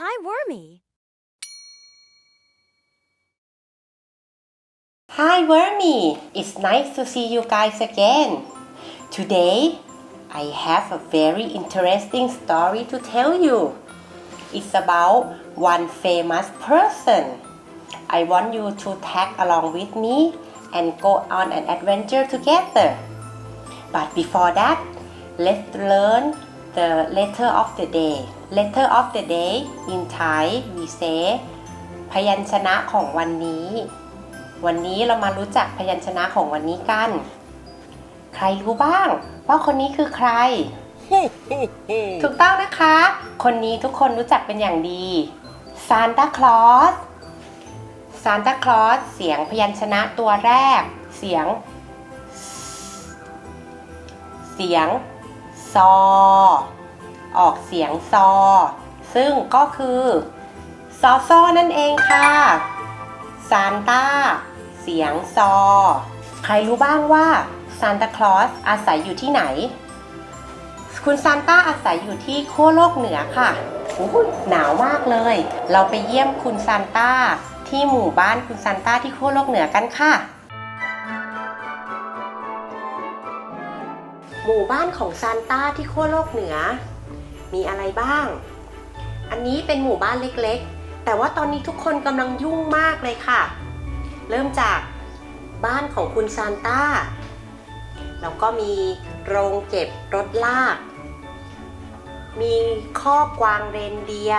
Hi, Wormy. Hi Wormy, it's nice to see you guys again. Today, I have a very interesting story to tell you. It's about one famous person. I want you to tag along with me and go on an adventure together. But before that, let's learn the letter of the day. Letter of the day in Thai we say พยัญชนะของวันนี้ วันนี้เรามารู้จักพยัญชนะของวันนี้กัน ใครรู้บ้าง ว่าคนนี้คือใคร ถูกต้องนะคะ คนนี้ทุกคนรู้จักเป็นอย่างดีซานตาคลอสซานตาคลอสเสียงพยัญชนะตัวแรก เสียง เสียง ซอ ออกเสียงซอ ซึ่งก็คือซอซอนั่นเองค่ะซานต้า เสียงซอ ใครรู้บ้างว่าซานตาคลอสอาศัยอยู่ที่ไหน คุณซานต้าอาศัยอยู่ที่ขั้วโลกเหนือค่ะอู้หูหนาวมากเลย เราไปเยี่ยมคุณซานต้าที่หมู่บ้านคุณซานต้าที่ขั้วโลกเหนือกันค่ะ หมู่บ้านของซานต้าที่ขั้วโลกเหนือ มีอะไรบ้าง อันนี้เป็นหมู่บ้านเล็กๆ แต่ว่าตอนนี้ทุกคนกำลังยุ่งมากเลยค่ะ เริ่มจากบ้านของคุณซานต้า แล้วก็มีโรงเก็บรถลาก มีคอกวางเรนเดีย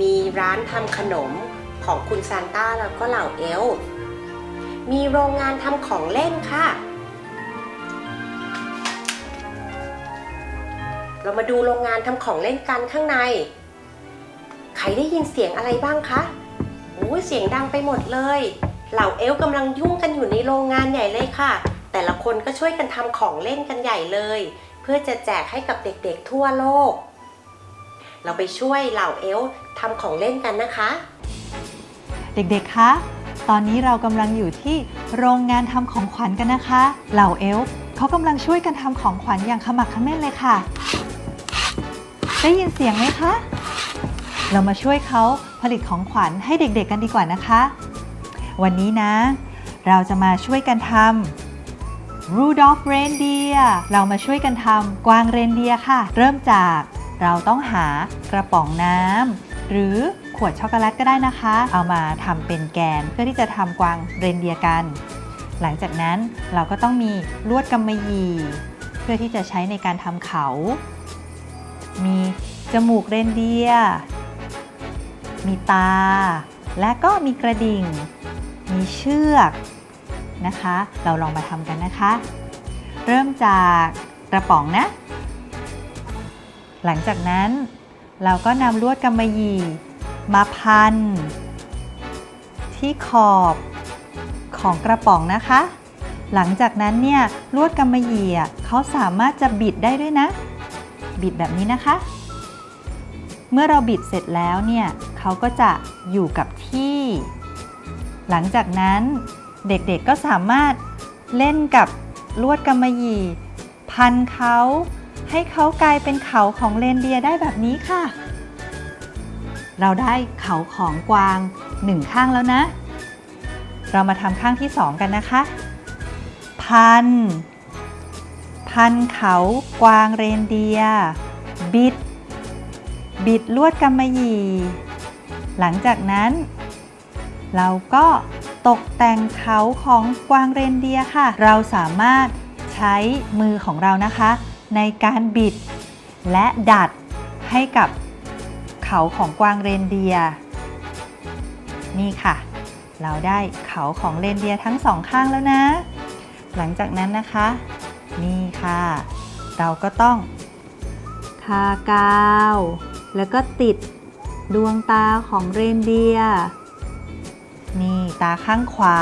มีร้านทำขนมของคุณซานต้าแล้วก็เหล่าเอล มีโรงงานทำของเล่นค่ะ เรามาดูโรงงานทำของเล่นกันข้างใน ใครได้ยินเสียงอะไรบ้างคะโอ้เสียงดังไปหมดเลย เหล่าเอล์กำลังยุ่งกันอยู่ในโรงงานใหญ่เลยค่ะ แต่ละคนก็ช่วยกันทำของเล่นกันใหญ่เลย เพื่อจะแจกให้กับเด็กๆทั่วโลก เราไปช่วยเหล่าเอลทำของเล่นกันนะคะ เด็กๆ คะ ตอนนี้เรากำลังอยู่ที่โรงงานทำของขวัญกันนะคะ เหล่าเอลเขากำลังช่วยกันทำของขวัญอย่างขมักเขม้นเลยค่ะ ได้ยินเสียงไหมคะ เรามาช่วยเขาผลิตของขวัญให้เด็กๆกันดีกว่านะคะ วันนี้นะ เราจะมาช่วยกันทำ Rudolph Reindeer เรามาช่วยกันทำกวางเรนเดียร์ค่ะ เริ่มจากเราต้องหากระป๋องน้ำหรือขวดช็อกโกแลตก็ได้นะคะ เอามาทำเป็นแกนเพื่อที่จะทำกวางเรนเดียร์กัน หลังจากนั้นเราก็ต้องมีลวดกำมะหยี่ เพื่อที่จะใช้ในการทำเขา มีจมูกเรนเดียร์มีตา และก็มีกระดิ่ง มีเชือกนะคะ เราลองมาทำกันนะคะ เริ่มจากกระป๋องนะ หลังจากนั้นเราก็นำลวดกำมะหยี่มาพัน ที่ขอบของกระป๋องนะคะ หลังจากนั้นเนี่ยลวดกำมะหยี่เขาสามารถจะบิดได้ด้วยนะ บิดแบบนี้นะคะ เมื่อเราบิดเสร็จแล้วเนี่ยเขาก็จะอยู่กับที่ หลังจากนั้นเด็กๆก็สามารถเล่นกับลวดกำมะหยี่ พันเขาให้เขากลายเป็นเขาของเรนเดียได้แบบนี้ค่ะ เราได้เขาของกวางหนึ่งข้างแล้วนะ เรามาทำข้างที่สองกันนะคะ พัน พันเขากวางเรนเดีย บิด บิดลวดกำมะหยี่ หลังจากนั้น เราก็ตกแต่งเขาของกวางเรนเดียค่ะ เราสามารถใช้มือของเรานะคะ ในการบิด และดัดให้กับเขาของกวางเรนเดีย นี่ค่ะ เราได้เขาของเรนเดียทั้งสองข้างแล้วนะ หลังจากนั้นนะคะ นี่ ค่ะ เราก็ต้องทากาว แล้วก็ติดดวงตาของเรนเดียร์นี่ตาข้างขวา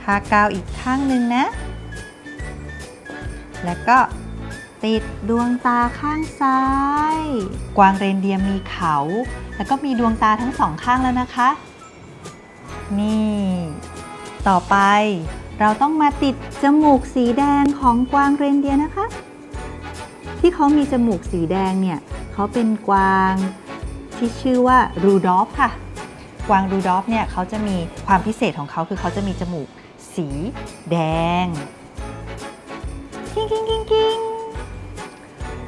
ทากาวอีกข้างหนึ่งนะ แล้วก็ติดดวงตาข้างซ้าย กวางเรนเดียร์มีเขา แล้วก็มีดวงตาทั้งสองข้างแล้วนะคะ นี่ ต่อไป เราต้องมาติดจมูกสีแดงของกวางเรนเดียนะคะ ที่เขามีจมูกสีแดงเนี่ยเขาเป็นกวางที่ชื่อว่ารูดอฟค่ะ กวางรูดอฟเนี่ยเขาจะมีความพิเศษของเขาคือเขาจะมีจมูกสีแดงกิ้งกิ้งกิ้งกิ้ง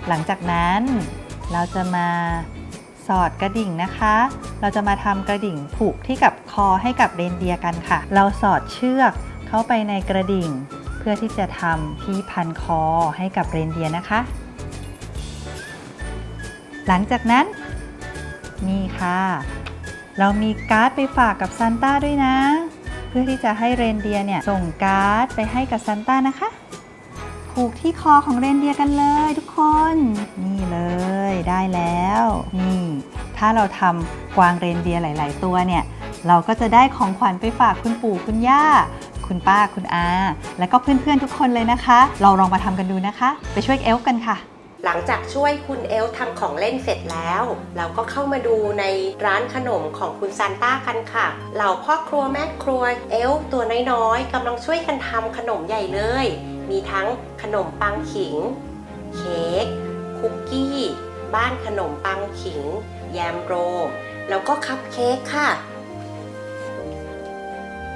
หลังจากนั้นเราจะมาสอดกระดิ่งนะคะ เราจะมาทำกระดิ่งผูกที่กับคอให้กับเรนเดียกันค่ะ เราสอดเชือก เข้าไปในกระดิ่ง เพื่อที่จะทำที่พันคอให้กับเรนเดียร์นะคะ หลังจากนั้น นี่ค่ะ เรามีการ์ดไปฝากกับซานต้าด้วยนะ เพื่อที่จะให้เรนเดียร์เนี่ยส่งการ์ดไปให้กับซานต้านะคะผูกที่คอของเรนเดียกันเลยทุกคน นี่เลยได้แล้ว นี่ ถ้าเราทำกวางเรนเดียหลาย ๆ ตัวเนี่ย เราก็จะได้ของขวัญไปฝากคุณปู่คุณย่า คุณป้าคุณอา และก็เพื่อนๆทุกคนเลยนะคะ เราลองมาทำกันดูนะคะ ไปช่วยเอลฟ์กันค่ะ หลังจากช่วยคุณเอลทำของเล่นเสร็จแล้ว เราก็เข้ามาดูในร้านขนมของคุณซานต้ากันค่ะ เหล่าพ่อครัวแม่ครัวเอลตัวน้อยๆกำลังช่วยกันทำขนมใหญ่เลย มีทั้งขนมปังขิง เค้กคุกกี้ บ้านขนมปังขิง แยมโร แล้วก็คัพเค้กค่ะ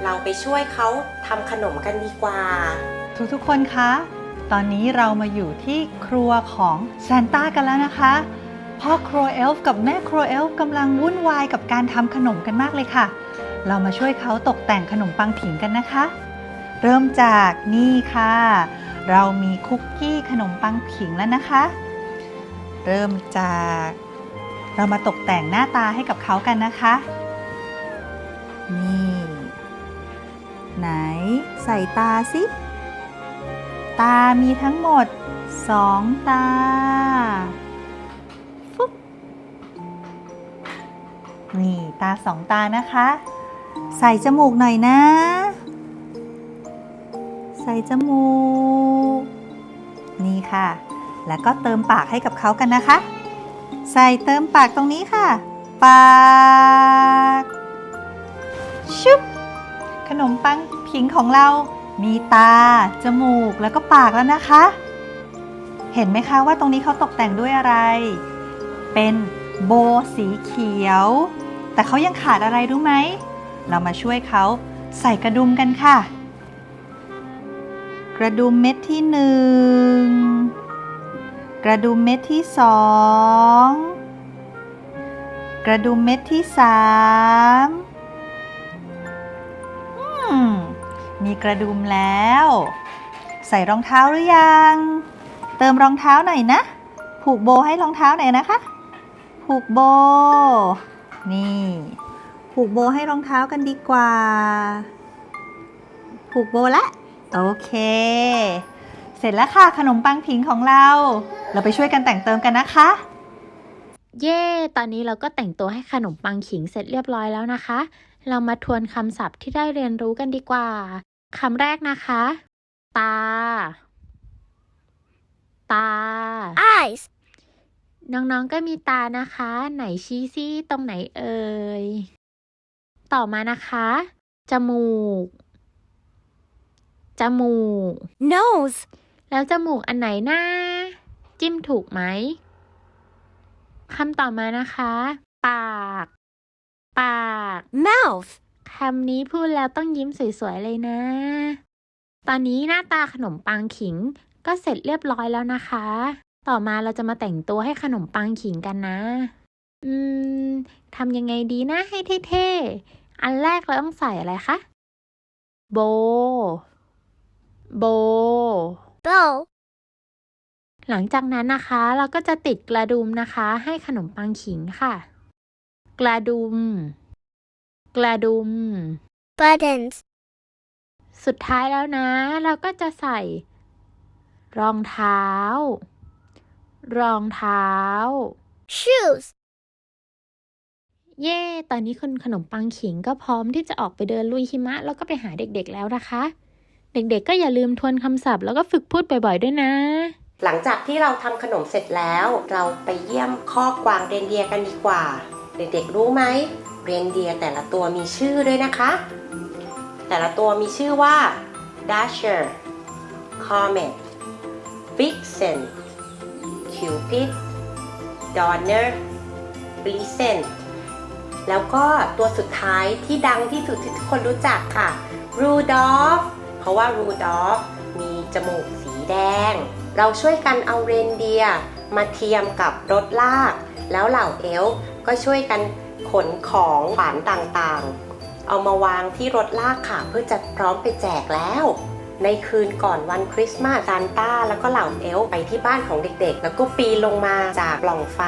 เราไปช่วยเขาทำขนมกันดีกว่า ทุกๆคนคะ ตอนนี้เรามาอยู่ที่ครัวของซานต้ากันแล้วนะคะ พ่อครัวเอลฟ์กับแม่ครัวเอลฟ์กำลังวุ่นวายกับการทำขนมกันมากเลยค่ะ เรามาช่วยเขาตกแต่งขนมปังผิงกันนะคะ เริ่มจากนี่ค่ะ เรามีคุกกี้ขนมปังผิงแล้วนะคะ เริ่มจากเรามาตกแต่งหน้าตาให้กับเขากันนะคะ นี่ ใส่ตาสิ ตามีทั้งหมดสองตาฟุ๊บนี่ตาสองตานะคะ ใส่จมูกหน่อยนะ ใส่จมูก นี่ค่ะ แล้วก็เติมปากให้กับเขากันนะคะ ใส่เติมปากตรงนี้ค่ะ ปาก ชุบขนมปัง ผิงของเรามีตา จมูก แล้วก็ปากแล้วนะคะ เห็นไหมคะว่าตรงนี้เขาตกแต่งด้วยอะไร เป็นโบสีเขียว แต่เขายังขาดอะไรรู้ไหม เรามาช่วยเขาใส่กระดุมกันค่ะ กระดุมเม็ดที่หนึ่ง กระดุมเม็ดที่สอง กระดุมเม็ดที่สาม มีกระดุมแล้ว ใส่รองเท้าหรือยัง เติมรองเท้าหน่อยนะ ผูกโบให้รองเท้าหน่อยนะคะ ผูกโบ นี่ ผูกโบให้รองเท้ากันดีกว่า ผูกโบละ โอเค เสร็จแล้วค่ะขนมปังผิงของเรา เราไปช่วยกันแต่งเติมกันนะคะเย่ ตอนนี้เราก็แต่งตัวให้ขนมปังขิงเสร็จเรียบร้อยแล้วนะคะ เรามาทวนคำศัพท์ที่ได้เรียนรู้กันดีกว่า คำแรกนะคะ ตา ตา eyes, น้องๆ ก็มีตานะคะ ไหนชี้ซี่ตรงไหนเอ่ย ต่อมานะคะ จมูก จมูก nose, แล้วจมูกอันไหนนะจิ้มถูกไหม คำต่อมานะคะ ปาก ปาก mouth, คำนี้พูดแล้วต้องยิ้มสวยๆเลยนะ ตอนนี้หน้าตาขนมปังขิงก็เสร็จเรียบร้อยแล้วนะคะ ต่อมาเราจะมาแต่งตัวให้ขนมปังขิงกันนะ อืมทำยังไงดีนะให้เท่ๆ อันแรกเราต้องใส่อะไรคะ โบ โบ bow, หลังจากนั้นนะคะ เราก็จะติดกระดุมนะคะ ให้ขนมปังขิงค่ะ กระดุม กระดุม buttons, สุดท้ายแล้วนะ เราก็จะใส่ รองเท้า รองเท้า shoes, เย่ ตอนนี้คุณขนมปังขิงก็พร้อมที่จะออกไปเดินลุยหิมะ แล้วก็ไปหาเด็กๆแล้วนะคะ เด็กๆก็อย่าลืมทวนคำศัพท์แล้วก็ฝึกพูดบ่อยๆด้วยนะ หลังจากที่เราทำขนมเสร็จแล้ว เราไปเยี่ยมคอกกวางเรนเดียร์กันดีกว่า เด็กๆรู้ไหม เรนเดียแต่ละตัวมีชื่อด้วยนะคะ แต่ละตัวมีชื่อว่า Dasher Comet Vixen Cupid Donner Pleasant แล้วก็ตัวสุดท้ายที่ดังที่สุดที่ทุกคนรู้จักค่ะ Rudolph เพราะว่า Rudolph มีจมูกสีแดง เราช่วยกันเอาเรนเดียร์มาเทียมกับรถลาก แล้วเหล่าเอลก็ช่วยกัน ขนของขวานต่างๆ เอามาวางที่รถลากค่ะเพื่อจะพร้อมไปแจกแล้ว ในคืนก่อนวันคริสต์มาสซานต้าแล้วก็เหล่าเอลไปที่บ้านของเด็กๆ แล้วก็ปีนลงมาจากปล่องไฟ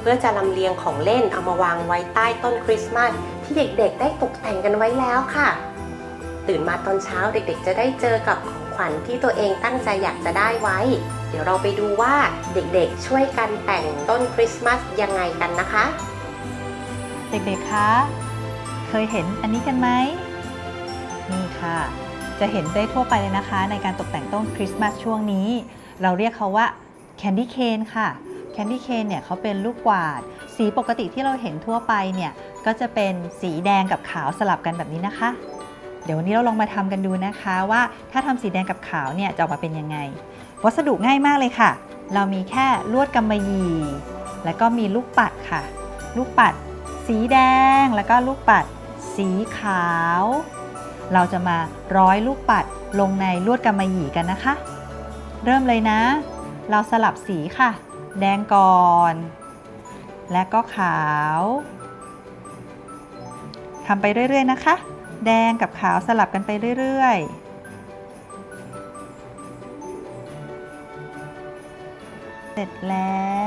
เพื่อจะลำเลียงของเล่นเอามาวางไว้ใต้ต้นคริสต์มาสที่เด็กๆ ได้ตกแต่งกันไว้แล้วค่ะ ตื่นมาตอนเช้าเด็กๆ จะได้เจอกับของขวัญที่ตัวเองตั้งใจอยากจะได้ไว้ เดี๋ยวเราไปดูว่าเด็กๆ ช่วยกันแต่งต้นคริสต์มาสยังไงกันนะคะ เด็กๆ คะ เคยเห็นอันนี้กันไหม นี่ค่ะ จะเห็นได้ทั่วไปเลยนะคะ ในการตกแต่งต้นคริสต์มาสช่วงนี้ เราเรียกเขาว่าแคนดี้เคนค่ะ แคนดี้เคนเนี่ยเขาเป็นลูกกวาด สีปกติที่เราเห็นทั่วไปเนี่ย ก็จะเป็นสีแดงกับขาวสลับกันแบบนี้นะคะ เดี๋ยววันนี้เราลองมาทำกันดูนะคะว่าถ้าทำสีแดงกับขาวเนี่ยจะออกมาเป็นยังไง วัสดุง่ายมากเลยค่ะ เรามีแค่ลวดกำมะหยี่ แล้วก็มีลูกปัดค่ะ ลูกปัด สีแดงแล้วก็ลูกปัด สีขาว เราจะมาร้อยลูกปัดลงในลวดกำมะหยี่กันนะคะ เริ่มเลยนะ เราสลับสีค่ะ แดงก่อน และก็ขาวทำไปเรื่อย ๆ นะคะ แดงกับขาวสลับกันไปเรื่อย ๆเสร็จแล้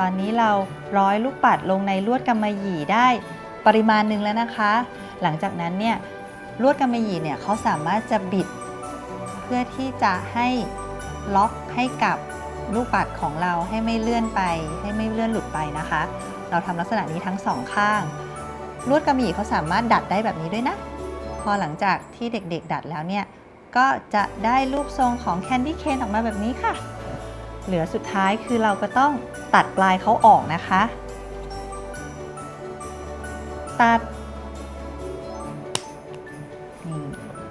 ตอนนี้เราร้อยลูกปัดลงในลวดกำมะหยี่ได้ปริมาณหนึ่งแล้วนะคะ หลังจากนั้นเนี่ยลวดกำมะหยี่เนี่ยเขาสามารถจะบิด เพื่อที่จะให้ล็อกให้กับลูกปัดของเราให้ไม่เลื่อนไป ให้ไม่เลื่อนหลุดไปนะคะ เราทำลักษณะนี้ทั้งสองข้าง ลวดกำมะหยี่เขาสามารถดัดได้แบบนี้ด้วยนะ พอหลังจากที่เด็กๆ ดัดแล้วเนี่ยก็จะได้รูปทรงของแคนดี้เคนออกมาแบบนี้ค่ะ เหลือสุดท้ายคือเราก็ต้องตัดปลายเขาออกนะคะ ตัดนี่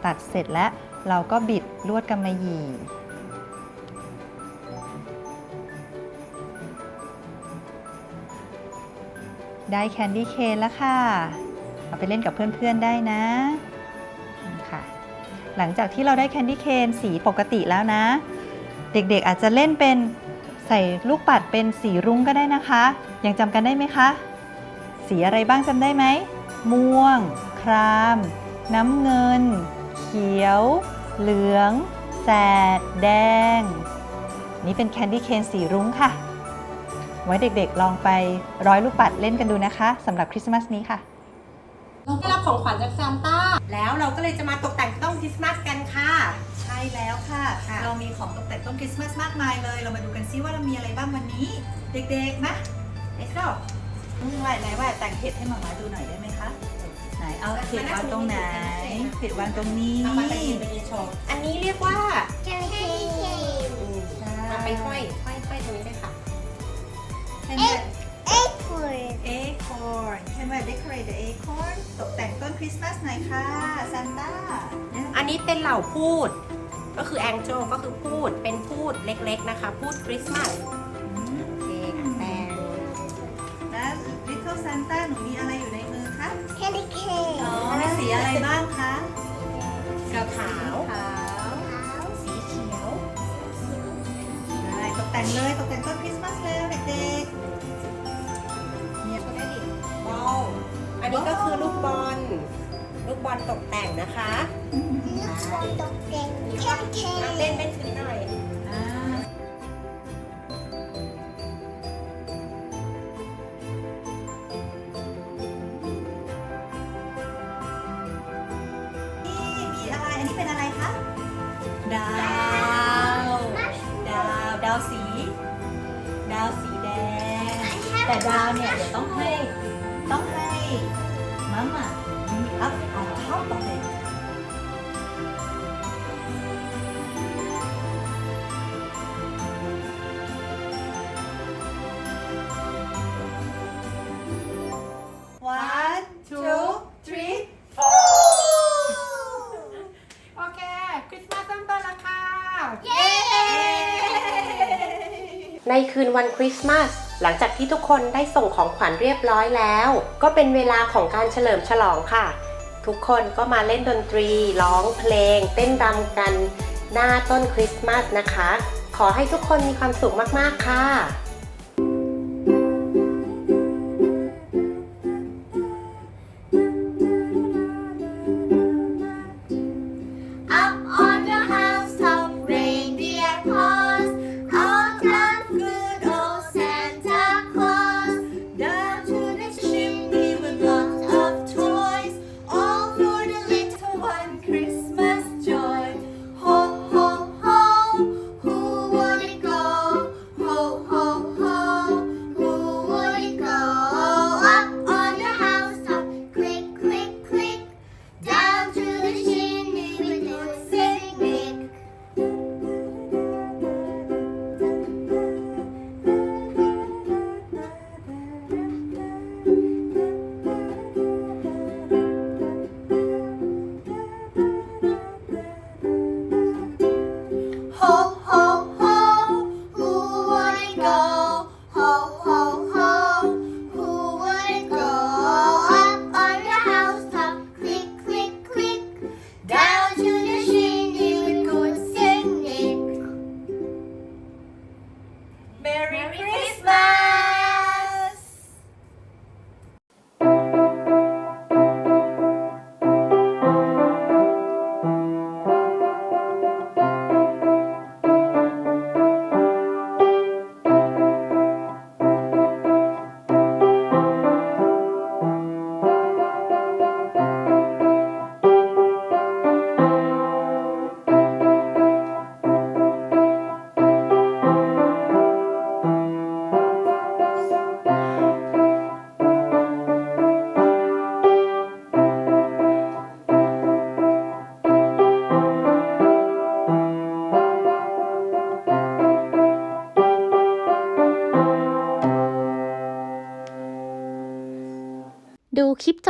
ตัดเสร็จแล้วเราก็บิดลวดกำมะหยี่ได้แคนดี้เคนแล้วค่ะ เอาไปเล่นกับเพื่อนๆได้นะนี่ค่ะ หลังจากที่เราได้แคนดี้เคนสีปกติแล้วนะ เด็กๆอาจจะเล่นเป็นใส่ลูกปัดเป็นสีรุ้งก็ได้นะคะ ยังจำกันได้ไหมคะ สีอะไรบ้างจำได้ไหม ม่วง คราม น้ำเงิน เขียว เหลือง แสด แดง นี่เป็นแคนดี้เคนสีรุ้งค่ะ ไว้เด็กๆลองไปร้อยลูกปัดเล่นกันดูนะคะสำหรับคริสต์มาสนี้ค่ะเราได้รับของขวัญจากซานต้า แล้วเราก็เลยจะมาตกแต่งต้นคริสต์มาสกันค่ะ แล้วค่ะ ค่ะ เรามีของตกแต่งต้นคริสต์มาสมากมายเลย เรามาดูกันซิว่าเรามีอะไรบ้างวันนี้ เด็กๆนะ let's go อืมว่าไหนว่าแต่งเห็ดให้หมามาดูหน่อยได้ไหมคะ ไหนเอาเห็ดวางตรงไหนเห็ดวางตรงนี้เอามาตะกินไปในโชว์อันนี้เรียกว่า Candy cane. อืมเอาไปห้อยห้อยห้อยตรงนี้เลยค่ะ เห็นไหม Acorn. acorn เห็นไหม decorate the acorn ตกแต่งต้นคริสต์มาสหน่อยค่ะซานต้า อันนี้เป็นเหล่าพูด ก็คือแองเจลก็คือพูดเป็นพูดเล็กๆนะคะ พูดคริสต์มาสโอเคค่ะแป้งและ little Santa หนูมีอะไรอยู่ในมือคะ Candy cane. อ๋อมีสีอะไรบ้างคะกับขาวขาวสีเขียวได้ตกแต่งเลยตกแต่งต้นคริสต์มาสแล้วเด็กๆเนี่ยก็ได้ดิบอลอันนี้ก็คือลูกบอลลูกบอลตกแต่งนะคะ Candy อะ cane. เต้นเป็นถึงหน่อยอ่านี่มีอะไร อันนี้เป็นอะไรคะ ดาว ดาว ดาวสี ดาวสีแดง แต่ดาวเนี่ยเดี๋ยวต้องให้ วันคริสต์มาสหลังจากที่ทุกคนได้ส่งของขวัญเรียบร้อยแล้ว ก็เป็นเวลาของการเฉลิมฉลองค่ะ ทุกคนก็มาเล่นดนตรี ร้องเพลง เต้นรำกัน หน้าต้นคริสต์มาสนะคะ ขอให้ทุกคนมีความสุขมาก ๆ ค่ะ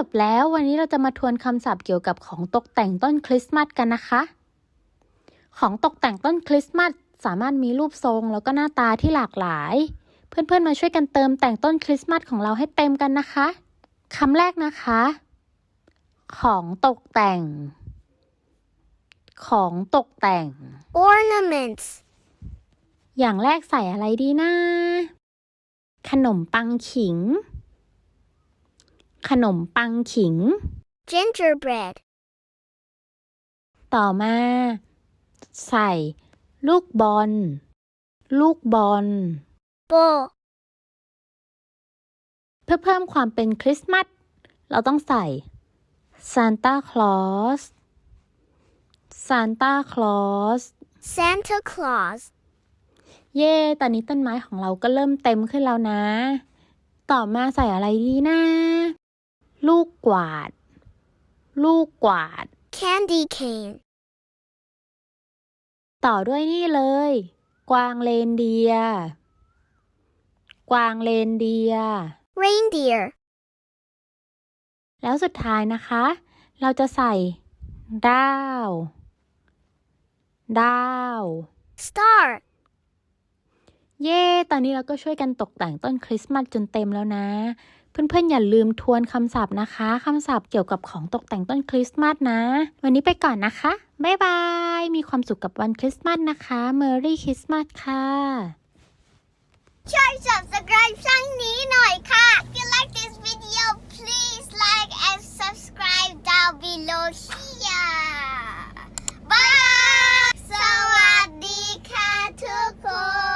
บแล้ว วันนี้เราจะมาทวนคำศัพท์เกี่ยวกับของตกแต่งต้นคริสต์มาสกันนะคะ ของตกแต่งต้นคริสต์มาสสามารถมีรูปทรงแล้วก็หน้าตาที่หลากหลาย เพื่อนๆมาช่วยกันเติมแต่งต้นคริสต์มาสของเราให้เต็มกันนะคะคำแรกนะคะ ของตกแต่ง ของตกแต่ง Ornaments. อย่างแรกใส่อะไรดีนะ ขนมปังขิง ขนมปังขิง Gingerbread. ต่อมา ใส่ ลูกบอล ลูกบอล Bull. เพื่อเพิ่มความเป็นคริสต์มาส เราต้องใส่ Santa Claus Santa Claus Santa Claus. เย่ตอนนี้ต้นไม้ของเราก็เริ่มเต็มขึ้นแล้วนะ ต่อมาใส่อะไรดีนะ ลูกกวาด ลูกกวาด Candy cane. ต่อด้วยนี่เลย กวางเลนเดียร์กวางเลนเดียร์ Reindeer. แล้วสุดท้ายนะคะ เราจะใส่ดาว ดาว Star. เย่ตอนนี้เราก็ช่วยกันตกแต่งต้นคริสต์มาสจนเต็มแล้วนะ เพื่อนๆอย่าลืมทวนคำศัพท์นะคะคำศัพท์เกี่ยวกับของตกแต่งต้นคริสต์มาสนะ วันนี้ไปก่อนนะคะ บ๊ายบาย มีความสุขกับวันคริสต์มาสนะคะ Merry Christmas ค่ะ ช่วย subscribe ช่องนี้หน่อยค่ะ If you like this video please like and subscribe down below here Bye สวัสดีค่ะทุกคน